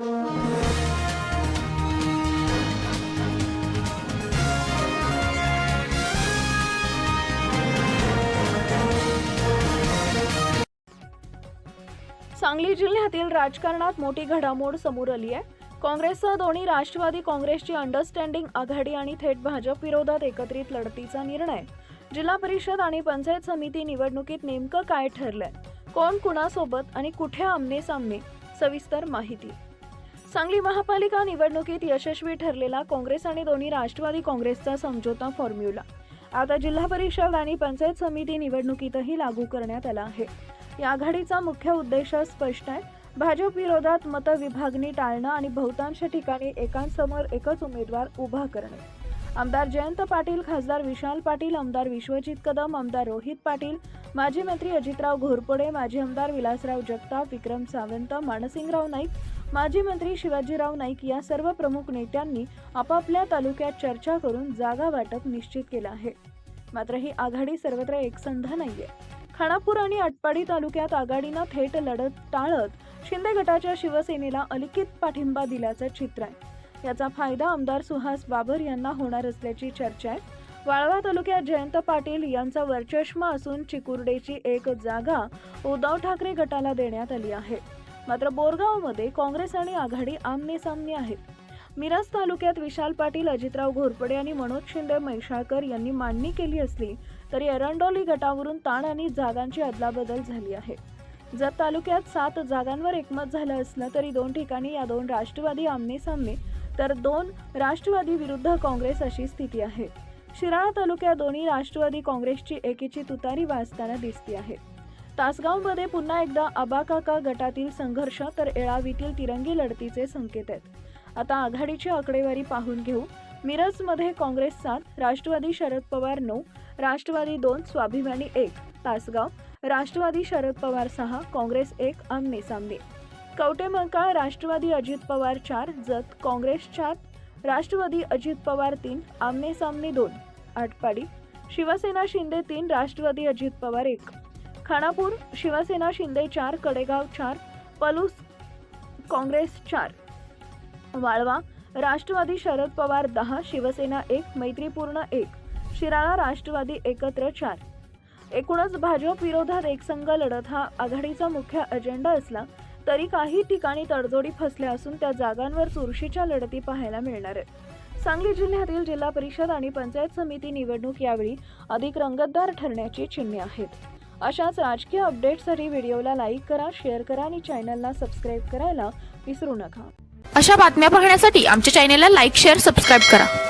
सांगली जिल्ह्यातील राजकारणात मोठी घडामोड समोर आली आहे. काँग्रेससह दोन्ही राष्ट्रवादी काँग्रेसची अंडरस्टँडिंग आघाडी आणि थेट भाजप विरोधात एकत्रित लढतीचा निर्णय. जिल्हा परिषद आणि पंचायत समिती निवडणुकीत नेमकं काय ठरलंय? कोण कुणासोबत आणि कुठे आमने सामने सविस्तर माहिती. सांगली महापालिका निवडणुकीत यशस्वी ठरलेला काँग्रेस आणि दोन्ही राष्ट्रवादी काँग्रेसचा समझोता फॉर्म्युला आता जिल्हा परिषद आणि पंचायत समिती निवडणुकीतही लागू करण्यात आला आहे. या आघाडीचा मुख्य उद्देश स्पष्ट आहे. भाजप विरोधात मतविभागणी टाळणं आणि बहुतांश ठिकाणी एकांसमोर एकच उमेदवार उभा करणे. आमदार जयंत पाटील खासदार विशाल पाटील आमदार विश्वजित कदम आमदार रोहित पाटील माजी मंत्री अजितराव घोरपडे माजी आमदार विलासराव जगताप विक्रम सावंत मानसिंगराव नाईक माजी मंत्री शिवाजीराव नाईक या सर्व प्रमुख नेत्यांनी आपापल्या तालुक्यात चर्चा करून जागा वाटप निश्चित केलं आहे. मात्र ही आघाडी सर्वत्र एकसंध नाहीये. खानापूर आणि आटपाडी तालुक्यात आघाडीनं थेट लढत टाळत शिंदे गटाच्या शिवसेनेला अलिखित पाठिंबा दिल्याचं चित्र आहे. याचा फायदा आमदार सुहास बाबर यांना होणार असल्याची चर्चा आहे. वाळवा तालुक्यात जयंत पाटील यांचा वरचष्मा असून चिकुर्डेची एक जागा उद्धव ठाकरे गटाला देण्यात आली आहे. मात्र बोरगावमध्ये काँग्रेस आणि आघाडी आमने सामने आहेत मिरज तालुक्यात विशाल पाटील अजितराव घोरपडे आणि मनोज शिंदे मैशाळकर यांनी मांडणी केली असली तरी एरंडोली गटावरून ताण आणि जागांची अदलाबदल झाली आहे. जर तालुक्यात सात जागांवर एकमत झालं असलं तरी दोन ठिकाणी या दोन राष्ट्रवादी आमने सामने तर दोन राष्ट्रवादी विरुद्ध काँग्रेस अशी स्थिती आहे. शिराळा तालुक्यात दोन्ही राष्ट्रवादी काँग्रेसची एकीची तुतारी वाजताना दिसते आहे. तासगावमध्ये पुन्हा एकदा आबाकाका गटातील संघर्ष तर एळावीतील तिरंगी लढतीचे संकेत आहेत. आता आघाडीची आकडेवारी पाहून घेऊ. मिरजमध्ये काँग्रेस सात राष्ट्रवादी शरद पवार नऊ राष्ट्रवादी दोन स्वाभिमानी एक तासगाव राष्ट्रवादी शरद पवार सहा काँग्रेस एक आमने सामने कवटेमंकाळ राष्ट्रवादी अजित पवार चार जत काँग्रेस चार राष्ट्रवादी अजित पवार तीन आमने सामने दोन आटपाडी. शिवसेना शिंदे तीन राष्ट्रवादी अजित पवार एक. खानापूर शिवसेना शिंदे चार कडेगाव चार पलूस काँग्रेस चार. वाळवा राष्ट्रवादी शरद पवार दहा शिवसेना एक मैत्रीपूर्ण एक शिराळा राष्ट्रवादी एकत्र चार. एकूणच भाजप विरोधात एकसंघ लढत हा आघाडीचा मुख्य अजेंडा असला तरी काही ठिकाणी तडजोडी फसल्या असून त्या जागांवर चुरशीच्या लढती पाहायला मिळणार आहेत. सांगली जिल्ह्यातील जिल्हा परिषद आणि पंचायत समिती निवडणूक यावेळी अधिक रंगतदार ठरण्याची चिन्हे आहेत. अशाच राजकीय अपडेट्ससाठी व्हिडिओला लाईक करा शेअर करा आणि चॅनलला सबस्क्राईब करायला विसरू नका. अशा बातम्या पाहण्यासाठी आमच्या चॅनेलला लाईक शेअर सबस्क्राईब करा.